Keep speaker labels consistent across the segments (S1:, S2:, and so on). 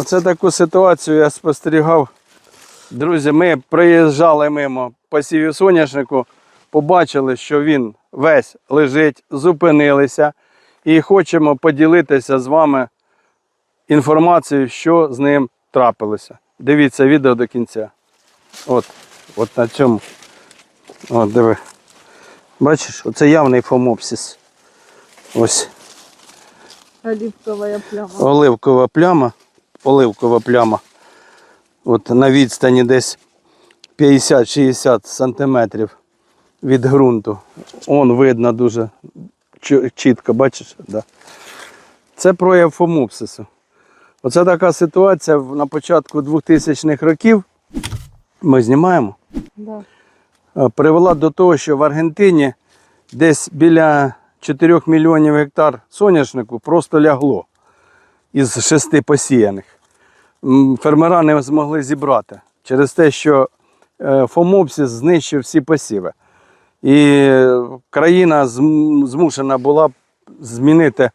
S1: Оце таку ситуацію я спостерігав. Друзі, ми приїжджали мимо посівів соняшнику, побачили, що він весь лежить, зупинилися і хочемо поділитися з вами інформацією, що з ним трапилося. Дивіться відео до кінця. От, от на цьому. От, диви. Бачиш, оце явний фомопсис. Ось
S2: Оливковая пляма.
S1: оливкова пляма, оливкова пляма. От на відстані десь 50-60 сантиметрів від ґрунту. Он видно дуже чітко, бачиш? Да. Це прояв фомопсису. Оце така ситуація на початку 2000-х років. Ми знімаємо.
S2: Да.
S1: е, привела до того, що в Аргентині десь біля 4 мільйонів гектар соняшнику просто лягло із шести посіяних. Фермера не змогли зібрати через те, що е, фомопсис знищив всі посіви. І країна змушена була змінити.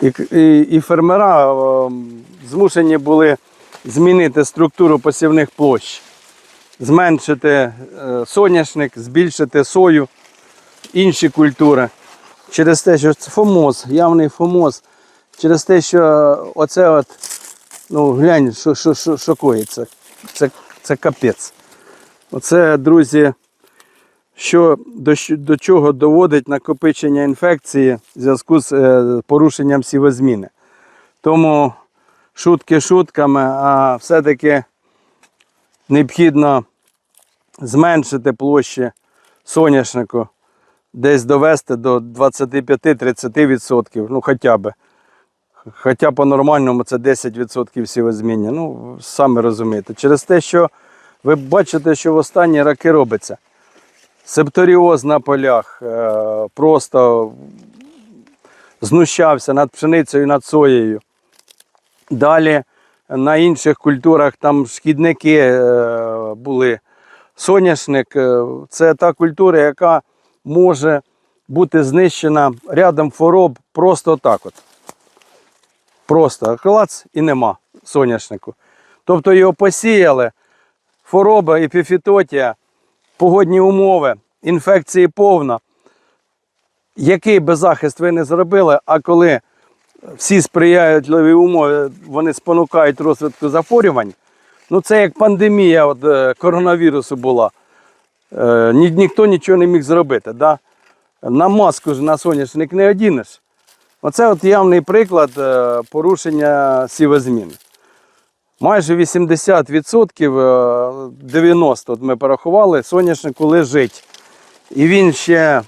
S1: І, і, і фермера е, змушені були змінити структуру посівних площ, зменшити е, соняшник, збільшити сою, інші культури. Через те, що це фомоз, явний фомоз, через те, що оце от, ну глянь, що, що, що, що коїться. Це, це капець. Оце, друзі, що до, до чого доводить накопичення інфекції в зв'язку з е, порушенням сівозміни. Тому шутки шутками, а все-таки необхідно зменшити площі соняшнику, десь довести до 25-30%, ну хоча б. Хоча по-нормальному це 10% сівозміння. Ну, самі розумієте. Через те, що ви бачите, що в останні роки робиться. Септоріоз на полях, е, просто знущався над пшеницею, над соєю. Далі на інших культурах там шкідники е, були. Соняшник е, це та культура, яка може бути знищена рядом хвороб просто так. от. Просто клац і нема соняшнику. Тобто його посіяли, хвороба, епіфітотія, погодні умови, інфекції повна. Який би захист ви не зробили, а коли всі сприятливі умови вони спонукають розвитку захворювань, ну це як пандемія от, е, коронавірусу була. Е, ні, ніхто нічого не міг зробити. Да? На маску ж на соняшник не одінеш. Оце от явний приклад е, порушення сівозмін. Майже 80%, е, 90% от ми порахували, соняшнику лежить. І він ще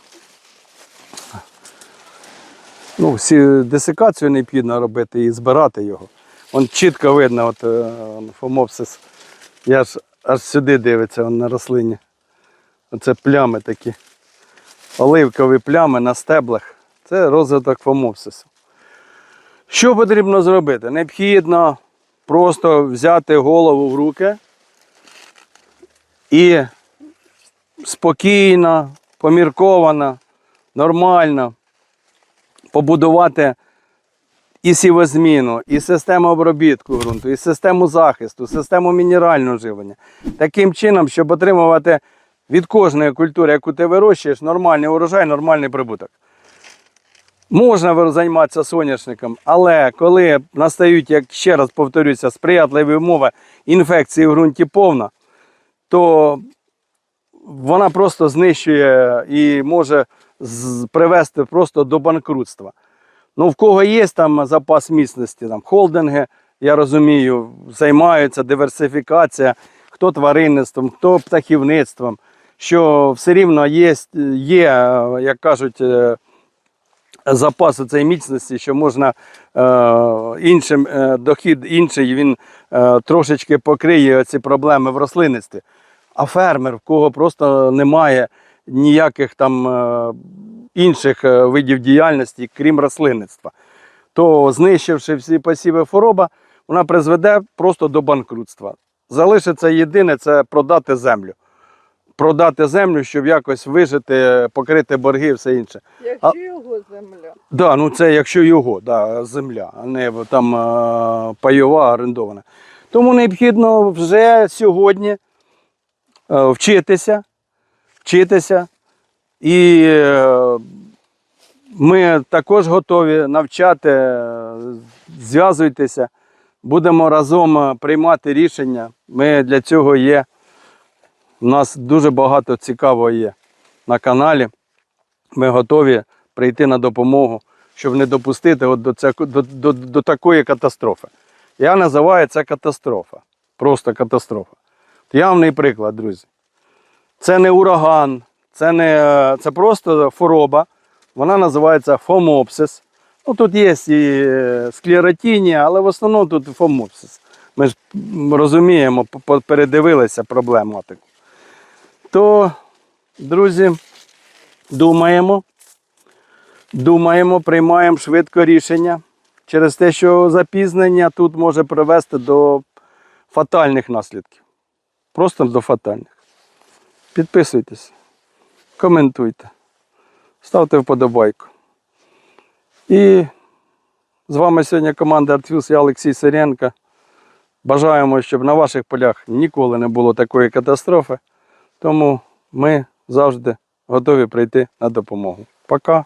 S1: ну, десикацію необхідно робити і збирати його. Вон чітко видно, от е, фомопсис. Я ж аж сюди дивиться он, на рослині. Оце плями такі. Оливкові плями на стеблах. Це розвиток фомопсису. Що потрібно зробити? Необхідно просто взяти голову в руки і спокійно, помірковано, нормально побудувати і сівозміну, і систему обробітку ґрунту, і систему захисту, систему мінерального живлення. Таким чином, щоб отримувати від кожної культури, яку ти вирощуєш, нормальний урожай, нормальний прибуток. Можна займатися соняшником, але коли настають, як ще раз повторюся, сприятливі умови, інфекції в ґрунті повна, то вона просто знищує і може привести просто до банкрутства. Ну, в кого є там запас міцності, там холдинги, я розумію, займаються диверсифікація, хто тваринництвом, хто птахівництвом, що все рівно є, є е, як кажуть, е, запас цієї міцності, що можна е, іншим дохід інший, він трошечки покриє ці проблеми в рослинництві. А фермер, в кого просто немає ніяких там інших видів діяльності, крім рослинництва, то знищивши всі посіви хвороба, вона призведе просто до банкрутства. Залишиться єдине це продати землю. Продати землю, щоб якось вижити, покрити борги і все інше.
S2: Якщо його земля.
S1: Да, ну це якщо його, да, земля, а не там е, пайова орендована. Тому необхідно вже сьогодні е, вчитися, вчитися. І е, ми також готові навчати, зв'язуйтеся, будемо разом приймати рішення. Ми для цього є. У нас дуже багато цікавого є на каналі. Ми готові прийти на допомогу, щоб не допустити от до, це, до, до, до такої катастрофи. Я називаю це катастрофа. Просто катастрофа. Явний приклад, друзі. Це не ураган, це, не, е, це просто хвороба. Вона називається фомопсис. Ну, тут є і е, але в основному тут фомопсис. Ми ж розуміємо, передивилися проблематику. То, друзі, думаємо, думаємо, приймаємо швидко рішення через те, що запізнення тут може привести до фатальних наслідків. Просто до фатальних. Підписуйтесь, коментуйте, ставте вподобайку. І з вами сьогодні команда Артвілс, я Олексій Сиренко. Бажаємо, щоб на ваших полях ніколи не було такої катастрофи. Тому ми завжди готові прийти на допомогу. Пока.